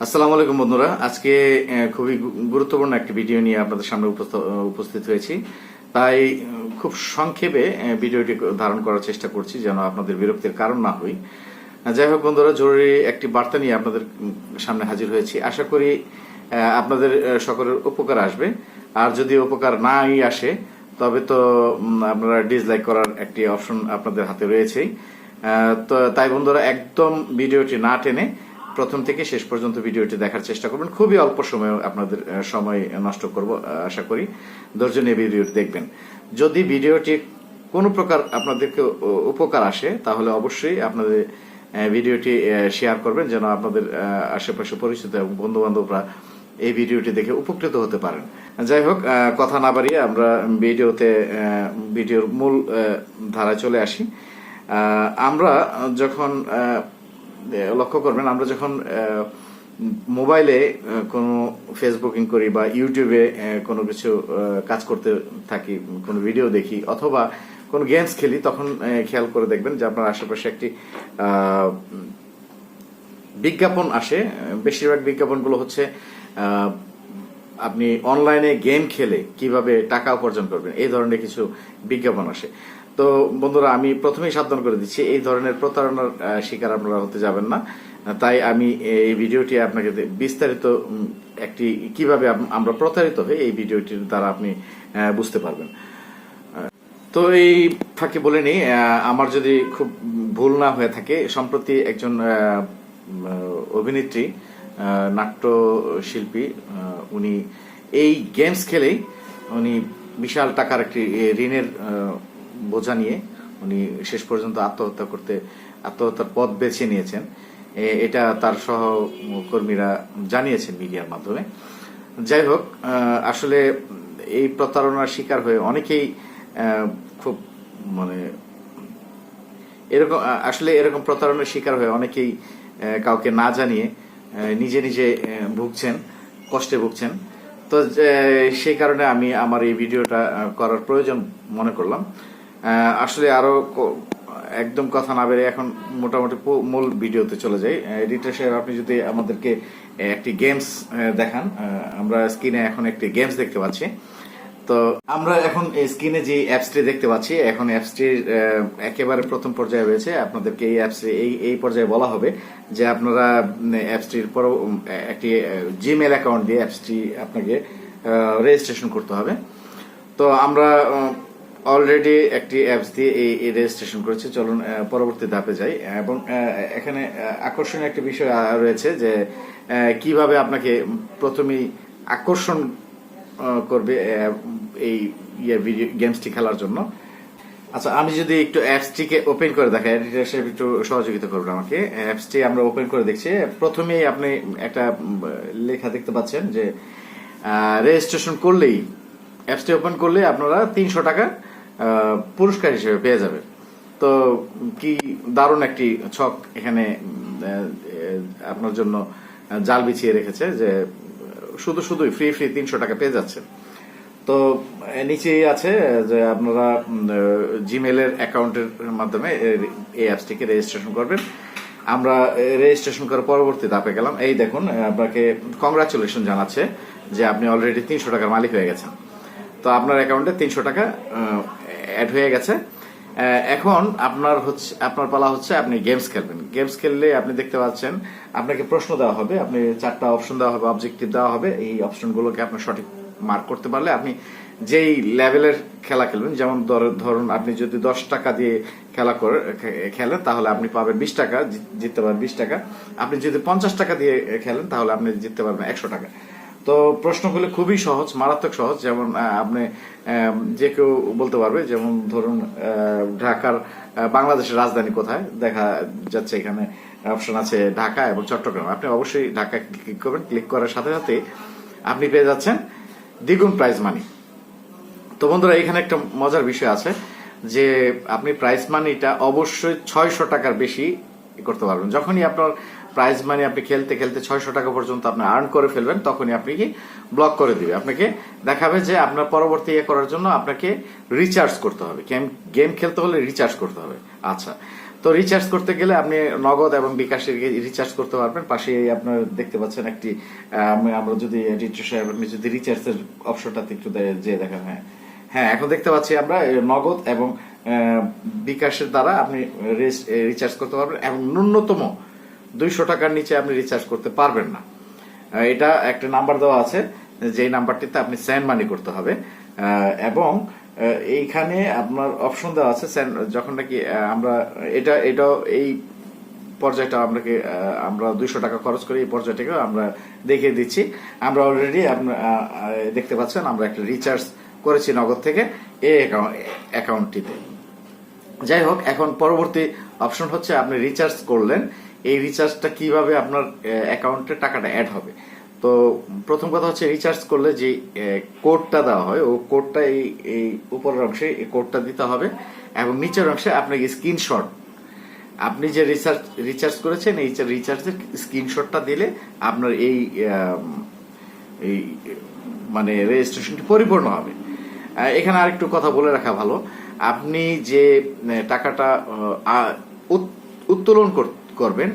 আসসালামু আলাইকুম বন্ধুরা। আজকে খুবই গুরুত্বপূর্ণ একটি ভিডিও নিয়ে আপনাদের সামনে উপস্থ- উপস্থিত হয়েছি। তাই খুব সংক্ষেপে ভিডিওটি ধারণ করার চেষ্টা করছি যেন আপনাদের বিরক্তির কারণ না হই। যাই হোক বন্ধুরা, জরুরি একটি বার্তা নিয়ে আপনাদের সামনে হাজির হয়েছি। আশা করি আপনাদের সকলের উপকার আসবে। আর যদি উপকার নাই আসে, তবে তো আপনারা ডিসলাইক করার একটি অপশন আপনাদের হাতে রয়েছেই। তো, তাই বন্ধুরা, একদম ভিডিওটি না টেনে প্রথম থেকে শেষ পর্যন্ত ভিডিওটি দেখার চেষ্টা করবেন। খুবই অল্প সময়ে আপনাদের সময় নষ্ট করব আশা করি। ধৈর্য নিয়ে ভিডিওটি দেখবেন। যদি ভিডিওটি কোনো প্রকার আপনাদেরকে উপকার আসে, তাহলে অবশ্যই আপনাদের ভিডিওটি শেয়ার করবেন যেন আপনাদের আশেপাশে পরিচিত এবং বন্ধু বান্ধবরা এই ভিডিওটি দেখে উপকৃত হতে পারেন। যাই হোক কথা না বাড়িয়ে আমরা ভিডিওতে ভিডিওর মূল ধারায় চলে আসি। আমরা যখন লক্ষ্য করবেন, আমরা যখন মোবাইলে কোনো ফেসবুকিং করি বা ইউটিউবে কোনো কিছু কাজ করতে থাকি, কোনো ভিডিও দেখি, অথবা কোনো গেমস খেলি, তখন খেয়াল করে দেখবেন যে আপনার আশেপাশে একটি বিজ্ঞাপন আসে। বেশিরভাগ বিজ্ঞাপনগুলো হচ্ছে আপনি অনলাইনে গেম খেলে কীভাবে টাকা উপার্জন করবেন, এই ধরনের কিছু বিজ্ঞাপন আসে। তো বন্ধুরা, আমি প্রথমেই সাবধান করে দিচ্ছি, এই ধরনের প্রতারণার শিকার আপনারা হতে যাবেন না। তাই আমি এই ভিডিওটি আপনাকে বিস্তারিত একটি, কীভাবে আমরা প্রতারিত হই, এই ভিডিওটির দ্বারা আপনি বুঝতে পারবেন। তো এই ফাঁকে বলে নিই আমার যদি খুব ভুল না হয়ে থাকে, সম্প্রতি একজন অভিনেত্রী নাট্য শিল্পী উনি এই গেমস খেলেই উনি বিশাল টাকার একটি ঋণের বোঝা নিয়ে উনি শেষ পর্যন্ত আত্মহত্যা করতে, আত্মহত্যার পথ বেছে নিয়েছেন। এটা তার সহকর্মীরা জানিয়েছেন মিডিয়ার মাধ্যমে। যাই হোক আসলে এই প্রতারণার শিকার হয়ে অনেকেই খুব মানে এরকম আসলে এরকম প্রতারণার শিকার হয়ে অনেকেই কাউকে না জানিয়ে নিজে নিজে ভুগছেন, কষ্টে ভুগছেন। তো সেই কারণে আমি আমার এই ভিডিওটা করার প্রয়োজন মনে করলাম। আসলে আরও একদম কথা না বেড়ে এখন মোটামুটি মূল ভিডিওতে চলে যাই। এডিটর সাহেব, আপনি যদি আমাদেরকে একটি গেমস দেখান। আমরা স্ক্রিনে এখন একটি গেমস দেখতে পাচ্ছি। তো আমরা এখন স্ক্রিনে যে অ্যাপসটি দেখতে পাচ্ছি, এখন অ্যাপসটির একেবারে প্রথম পর্যায়ে রয়েছে। আপনাদেরকে এই অ্যাপস এই এই পর্যায়ে বলা হবে যে আপনারা অ্যাপসটির পর একটি জিমেল অ্যাকাউন্ট দিয়ে অ্যাপসটি আপনাকে রেজিস্ট্রেশন করতে হবে। তো আমরা অলরেডি একটি অ্যাপস দিয়ে এই রেজিস্ট্রেশন করেছে। চলুন পরবর্তী ধাপে যাই। এবং এখানে আকর্ষণীয় একটি বিষয় রয়েছে যে কীভাবে আপনাকে প্রথমেই আকর্ষণ করবে এই ইয়ে ভিডিও গেমসটি খেলার জন্য। আচ্ছা আমি যদি একটু অ্যাপসটিকে ওপেন করে দেখাই এডিটর একটু সহযোগিতা করবেন আমাকে। অ্যাপসটি আমরা ওপেন করে দেখছি। প্রথমেই আপনি একটা লেখা দেখতে পাচ্ছেন যে রেজিস্ট্রেশন করলেই অ্যাপসটি ওপেন করলে আপনারা তিনশো টাকা পুরস্কার হিসেবে পেয়ে যাবে। তো কি দারুণ একটি ছক এখানে আপনার জন্য জাল বিছিয়ে রেখেছে যে শুধু শুধুই ফ্রি ফ্রি তিনশো টাকা পেয়ে যাচ্ছে। তো নিচেই আছে যে আপনারা জিমেলের অ্যাকাউন্টের মাধ্যমে এই অ্যাপসটিকে রেজিস্ট্রেশন করবেন। আমরা রেজিস্ট্রেশন করার পরবর্তী ধাপে গেলাম। এই দেখুন আপনাকে কংগ্রাচুলেশন জানাচ্ছে যে আপনি অলরেডি তিনশো টাকার মালিক হয়ে গেছেন। তো আপনার অ্যাকাউন্টে তিনশো টাকা অ্যাড হয়ে গেছে। এখন আপনার হচ্ছে, আপনার পালা হচ্ছে আপনি গেমস খেলবেন। গেমস খেললে আপনি দেখতে পাচ্ছেন, আপনাকে প্রশ্ন দেওয়া হবে, আপনি চারটা অপশন দেওয়া হবে অবজেক্টিভ দেওয়া হবে, এই অপশনগুলোকে আপনার সঠিক মার্ক করতে পারলে আপনি যেই লেভেলের খেলা খেলবেন, যেমন ধর- ধরুন আপনি যদি দশ টাকা দিয়ে খেলা করে খেলেন, তাহলে আপনি পাবেন বিশ টাকা জিততে পারবেন বিশ টাকা। আপনি যদি পঞ্চাশ টাকা দিয়ে খেলেন, তাহলে আপনি জিততে পারবেন একশো টাকা। তো প্রশ্নগুলো খুবই সহজ, মারাত্মক সহজ। যেমন আপনি যে কেউ বলতে পারবে, যেমন ধরুন ঢাকার বাংলাদেশের রাজধানী কোথায়? দেখা যাচ্ছে এখানে অপশন আছে ঢাকা এবং চট্টগ্রাম। আপনি অবশ্যই ঢাকা ক্লিক করবেন। ক্লিক করার সাথে সাথে আপনি পেয়ে যাচ্ছেন দ্বিগুণ প্রাইজ মানি তো বন্ধুরা, এখানে একটা মজার বিষয় আছে যে, আপনি প্রাইস মানিটা অবশ্যই ছয়শো টাকার বেশি করতে পারবেন। যখনই আপনার প্রাইজ মানি আপনি খেলতে খেলতে ছয়শো টাকা পর্যন্ত আপনি আর্ন করে ফেলবেন, তখনই আপনি কি ব্লক করে দিবে। আপনাকে দেখাবে যে আপনার পরবর্তী ইয়ে করার জন্য আপনাকে রিচার্জ করতে হবে। গেম খেলতে হলে রিচার্জ করতে হবে। আচ্ছা। তো রিচার্জ করতে গেলে আপনি নগদ এবং বিকাশে রিচার্জ করতে পারবেন। পাশে আপনার দেখতে পাচ্ছেন একটি আমরা যদি আপনি যদি রিচার্জের অপশনটাতে একটু যে দেখেন হ্যাঁ। হ্যাঁ এখন দেখতে পাচ্ছি আমরা নগদ এবং বিকাশের দ্বারা আপনি রিচার্জ করতে পারবেন এবং ন্যূনতম দুইশো টাকার নিচে আপনি রিচার্জ করতে পারবেন না। এটা একটা নাম্বার দেওয়া আছে যেই নাম্বারটিতে আপনি সেন্ড মানি করতে হবে। এবং এইখানে আপনার অপশন দেওয়া আছে যখন নাকি আমরা এটা এটাও এই পর্যায়টা আহ, আমরা দুইশো টাকা খরচ করে এই পর্যায়টাকে আমরা দেখিয়ে দিচ্ছি। আমরা অলরেডি দেখতে পাচ্ছেন আমরা একটা রিচার্জ করেছি নগদ থেকে এই অ্যাকাউন্টটিতে যাই হোক, এখন পরবর্তী অপশন হচ্ছে আপনি রিচার্জ করলেন। এই রিচার্জটা কীভাবে আপনার অ্যাকাউন্টে টাকাটা অ্যাড হবে? তো প্রথম কথা হচ্ছে রিচার্জ করলে যে কোডটা দেওয়া হয়, ও কোডটা এই এই উপরের অংশে এই কোডটা দিতে হবে এবং নিচের অংশে আপনাকে স্ক্রিনশট আপনি যে রিচার্জ রিচার্জ করেছেন, এই রিচার্জের স্ক্রিনশটটা দিলে আপনার এই এই মানে রেজিস্ট্রেশনটি পরিপূর্ণ হবে। এখানে আরেকটু কথা বলে রাখা ভালো। আপনি যে টাকাটা উত্তোলন কর- করবেন,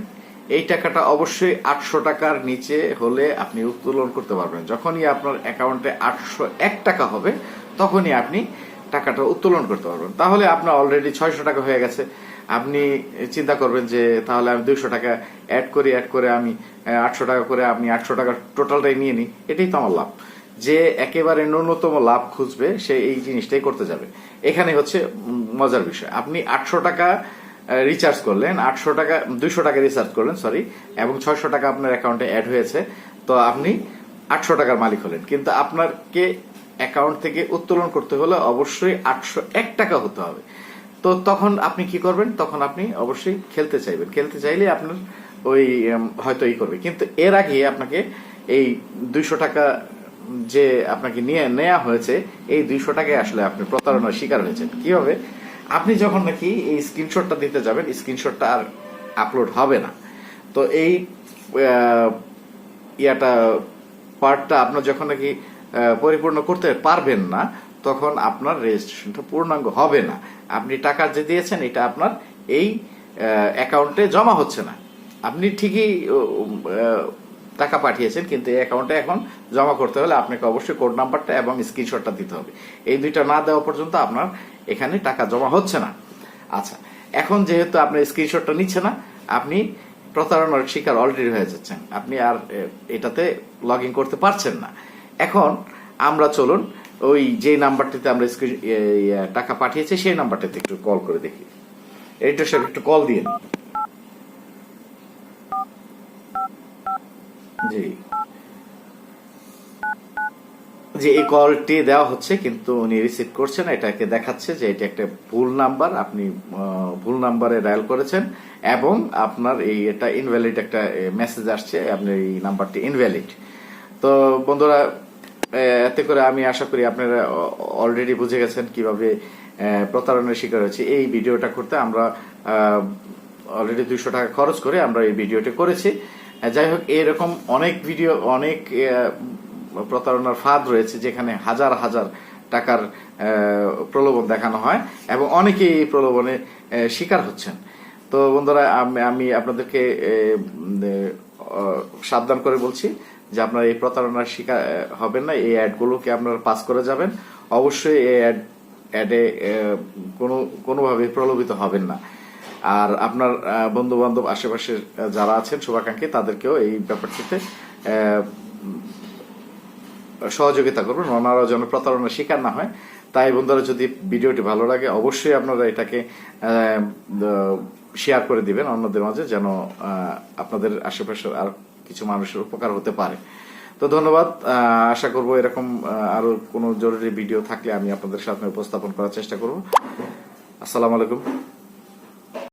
এই টাকাটা অবশ্যই আটশো টাকার নিচে হলে আপনি উত্তোলন করতে পারবেন। যখনই আপনার অ্যাকাউন্টে আটশো এক টাকা হবে, তখনই আপনি টাকাটা উত্তোলন করতে পারবেন। তাহলে আপনার অলরেডি ছয়শো টাকা হয়ে গেছে। আপনি চিন্তা করবেন যে, তাহলে আমি দুইশো টাকা অ্যাড করি অ্যাড করে আমি আটশো টাকা করে আমি আটশো টাকা টোটালটাই নিয়ে নিই। এটাই তো আমার লাভ। যে একেবারে ন্যূনতম লাভ খুঁজবে, সে এই জিনিসটাই করতে যাবে। এখানে হচ্ছে মজার বিষয়। আপনি আটশো টাকা রিচার্জ করলেন, আটশো টাকা, দুইশো টাকা রিচার্জ করলেন সরি এবং ছয়শো টাকা আপনার অ্যাকাউন্টে অ্যাড হয়েছে। তো আপনি আটশো টাকার মালিক হলেন। কিন্তু আপনাকে অ্যাকাউন্ট থেকে উত্তোলন করতে হলে অবশ্যই আটশো এক টাকা হতে হবে। তো তখন আপনি কি করবেন? তখন আপনি অবশ্যই খেলতে চাইবেন। খেলতে চাইলে আপনার ওই হয়তো ই করবে। কিন্তু এর আগে আপনাকে এই দুইশো টাকা যে আপনাকে নিয়ে নেওয়া হয়েছে, এই দুইশো টাকায় আসলে আপনি প্রতারণার শিকার হয়েছেন। কীভাবে? আপনি যখন নাকি এই স্ক্রিনশটটা দিতে যাবেন স্ক্রিনশটটা আর আপলোড হবে না। তো এই ইয়াটা, পার্টটা আপনার যখন নাকি পরিপূর্ণ করতে পারবেন না, তখন আপনার রেজিস্ট্রেশনটা পূর্ণাঙ্গ হবে না। আপনি টাকা যে দিয়েছেন, এটা আপনার এই অ্যাকাউন্টে জমা হচ্ছে না। আপনি ঠিকই টাকা পাঠিয়েছেন, কিন্তু এই অ্যাকাউন্টে এখন জমা করতে হলে আপনাকে অবশ্যই কোড নাম্বারটা এবং স্ক্রিনশটটা দিতে হবে। এই দুইটা না দেওয়া পর্যন্ত আপনার এখানে টাকা জমা হচ্ছে না। আচ্ছা এখন যেহেতু আপনার স্ক্রিনশটটা নিচ্ছে না, আপনি প্রতারণার শিকার অলরেডি হয়ে যাচ্ছেন। আপনি আর এটাতে লগ ইন করতে পারছেন না। এখন আমরা চলুন, ওই যে নাম্বারটিতে আমরা টাকা পাঠিয়েছি, সেই নাম্বারটাতে একটু কল করে দেখি। এইটা সাহেব, একটু কল দিয়ে। জি। যে এই কলটি দেওয়া হচ্ছে, কিন্তু উনি রিসিভ করছেন এটাকে দেখাচ্ছে যে একটা ভুল নাম্বার আপনি ভুল নাম্বারে ডায়াল করেছেন, এবং আপনার এই এটা ইনভ্যালিড একটা মেসেজ আসছে আপনার এই নাম্বারটি ইনভ্যালিড তো বন্ধুরা এতে করে আমি আশা করি আপনারা অলরেডি বুঝে গেছেন কীভাবে প্রতারণার শিকার হয়েছে। এই ভিডিওটা করতে আমরা অলরেডি দুইশো টাকা খরচ করে আমরা এই ভিডিওটি করেছি। যাই হোক, এরকম অনেক ভিডিও অনেক প্রতারণার ফাঁদ রয়েছে যেখানে হাজার হাজার টাকার প্রলোভন দেখানো হয় এবং অনেকেই এই প্রলোভনে শিকার হচ্ছেন। তো বন্ধুরা, আমি- আপনাদেরকে সাবধান করে বলছি যে আপনারা এই প্রতারণার শিকার হবেন না। এই অ্যাডগুলোকে আপনারা পাস করে যাবেন। অবশ্যই এই অ্যাড, অ্যাডে কোনো, কোনোভাবে প্রলোভিত হবেন না। আর আপনার বন্ধু বান্ধব আশেপাশের যারা আছেন শুভাকাঙ্ক্ষী তাদেরকেও এই ব্যাপারটিতে সহযোগিতা করবেন। ওনারাও যেন প্রতারণার শিকার না হয়। তাই বন্ধুরা যদি ভিডিওটি ভালো লাগে অবশ্যই আপনারা এটাকে শেয়ার করে দিবেন অন্যদের মাঝে যেন আপনাদের আশেপাশের আর কিছু মানুষের উপকার হতে পারে। তো ধন্যবাদ। আশা করব এরকম আহ, আরও কোনো জরুরি ভিডিও থাকলে আমি আপনাদের সামনে উপস্থাপন করার চেষ্টা করব। আসসালামু আলাইকুম।